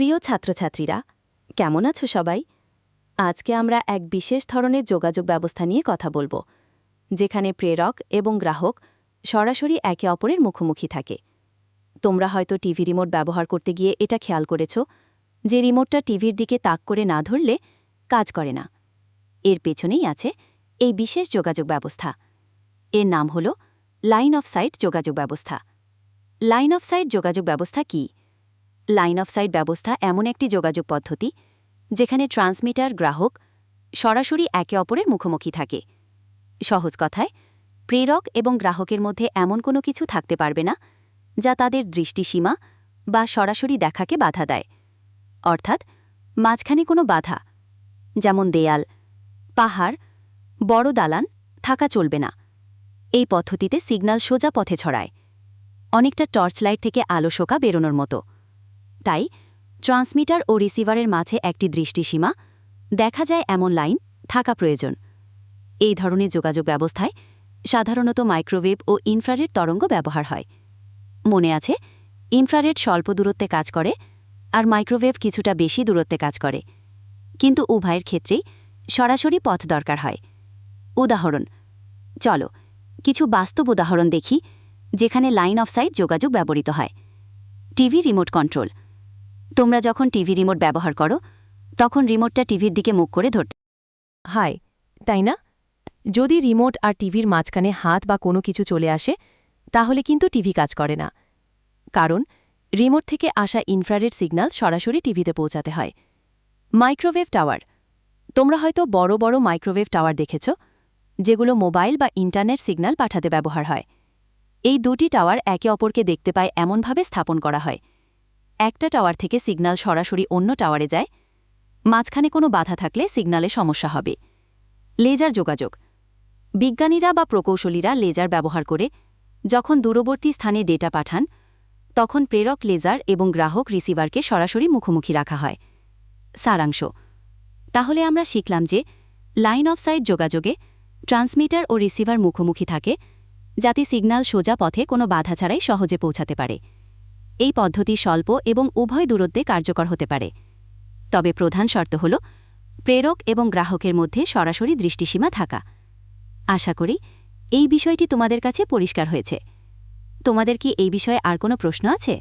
প্রিয় ছাত্রছাত্রীরা, কেমন আছো সবাই? আজকে আমরা এক বিশেষ ধরনের যোগাযোগ ব্যবস্থা নিয়ে কথা বলব, যেখানে প্রেরক এবং গ্রাহক সরাসরি একে অপরের মুখোমুখি থাকে। তোমরা হয়তো টিভি রিমোট ব্যবহার করতে গিয়ে এটা খেয়াল করেছ, যে রিমোটটা টিভির দিকে তাক করে না ধরলে কাজ করে না। এর পেছনেই আছে এই বিশেষ যোগাযোগ ব্যবস্থা। এর নাম হল লাইন অফ সাইট যোগাযোগ ব্যবস্থা। লাইন অফ সাইট যোগাযোগ ব্যবস্থা কী? লাইন অফ সাইট ব্যবস্থা এমন একটি যোগাযোগ পদ্ধতি, যেখানে ট্রান্সমিটার গ্রাহক সরাসরি একে অপরের মুখোমুখি থাকে। সহজ কথায়, প্রেরক এবং গ্রাহকের মধ্যে এমন কোনো কিছু থাকতে পারবে না, যা তাদের দৃষ্টিসীমা বা সরাসরি দেখাকে বাধা দেয়। অর্থাৎ, মাঝখানে কোনো বাধা, যেমন দেয়াল, পাহাড়, বড় দালান থাকা চলবে না। এই পদ্ধতিতে সিগন্যাল সোজা পথে ছড়ায়। অনেকটা টর্চ লাইট থেকে আলো শোকা বেরোনোর মতো। তাই ট্রান্সমিটার ও রিসিভারের মাঝে একটি দৃষ্টিসীমা, দেখা যায় এমন লাইন, থাকা প্রয়োজন। এই ধরনের যোগাযোগ ব্যবস্থায় সাধারণত মাইক্রোওয়েভ ও ইনফ্রারেড তরঙ্গ ব্যবহার হয়। মনে আছে, ইনফ্রারেড স্বল্প দূরত্বে কাজ করে আর মাইক্রোওয়েভ কিছুটা বেশি দূরত্বে কাজ করে। কিন্তু উভয়ের ক্ষেত্রেই সরাসরি পথ দরকার হয়। উদাহরণ, চলো কিছু বাস্তব উদাহরণ দেখি, যেখানে লাইন অফ সাইট যোগাযোগ ব্যবহৃত হয়। টিভি রিমোট কন্ট্রোল তোমরা যখন টিভি রিমোট ব্যবহার করো, তখন রিমোটটা টিভির দিকে মুখ করে ধরতে হাই তাই না? যদি রিমোট আর টিভির মাঝখানে হাত বা কোনো কিছু চলে আসে, তাহলে কিন্তু টিভি কাজ করে না। কারণ, রিমোট থেকে আসা ইনফ্রারেড সিগন্যাল সরাসরি টিভিতে পৌঁছাতে হয়। Microwave tower. তোমরা হয়তো বড় বড় মাইক্রোওয়েভ টাওয়ার দেখেছ, যেগুলো মোবাইল বা ইন্টারনেট সিগন্যাল পাঠাতে ব্যবহার হয়। এই দুটি টাওয়ার একে অপরকে দেখতে পায় এমনভাবে স্থাপন করা হয়। একটা টাওয়ার থেকে সিগন্যাল সরাসরি অন্য টাওয়ারে যায়। মাঝখানে কোনো বাধা থাকলে সিগন্যালে সমস্যা হবে। লেজার যোগাযোগ। বিজ্ঞানীরা বা প্রকৌশলীরা লেজার ব্যবহার করে যখন দূরবর্তী স্থানে ডেটা পাঠান, তখন প্রেরক লেজার এবং গ্রাহক রিসিভারকে সরাসরি মুখোমুখি রাখা হয়। সারাংশ। তাহলে আমরা শিখলাম যে লাইন অফ সাইট যোগাযোগে ট্রান্সমিটার ও রিসিভার মুখোমুখি থাকে, যাতে সিগন্যাল সোজা পথে কোনো বাধা ছাড়াই সহজে পৌঁছাতে পারে। এই পদ্ধতি স্বল্প এবং উভয় দূরত্বে কার্যকর হতে পারে। তবে প্রধান শর্ত হল, প্রেরক এবং গ্রাহকের মধ্যে সরাসরি দৃষ্টিসীমা থাকা। আশা করি, এই বিষয়টি তোমাদের কাছে পরিষ্কার হয়েছে। তোমাদের কি এই বিষয়ে আর কোনো প্রশ্ন আছে?